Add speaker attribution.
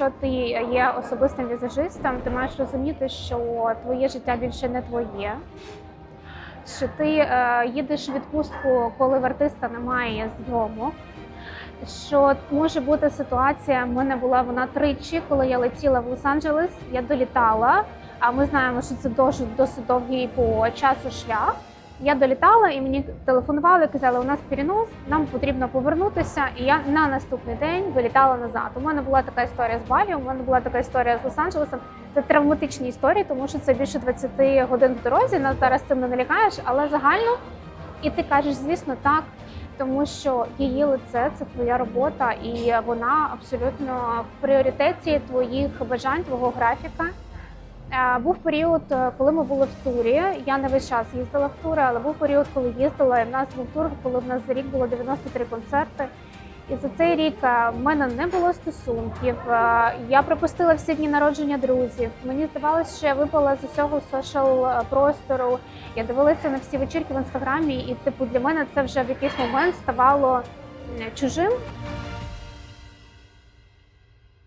Speaker 1: якщо ти є особистим візажистом, ти маєш розуміти, що твоє життя більше не твоє. Що ти е, їдеш у відпустку, коли в артиста немає зйомок. Що може бути ситуація, в мене була вона тричі, коли я летіла в Лос-Анджелес, я долітала. А ми знаємо, що це дуже досить довгий по часу шлях. Я долітала і мені телефонували, казали, у нас перенос, нам потрібно повернутися. І я на наступний день вилітала назад. У мене була така історія з Балі, у мене була така історія з Лос-Анджелесом. Це травматичні історії, тому що це більше 20 годин в дорозі. Нас зараз цим не налякаєш, але загально. І ти кажеш, звісно, так, тому що її лице це твоя робота, і вона абсолютно в пріоритеті твоїх бажань, твого графіка. Е, Був період, е, коли ми були в турі. Я не весь час їздила в тури, але був період, коли їздила. І в нас був тур, коли в нас за рік було 93 концерти. І за цей рік е, в мене не було стосунків. Я пропустила всі дні народження друзів. Мені здавалося, що я випала з усього сошал простору. Я дивилася на всі вечірки в інстаграмі, і типу для мене це вже в якийсь момент ставало чужим.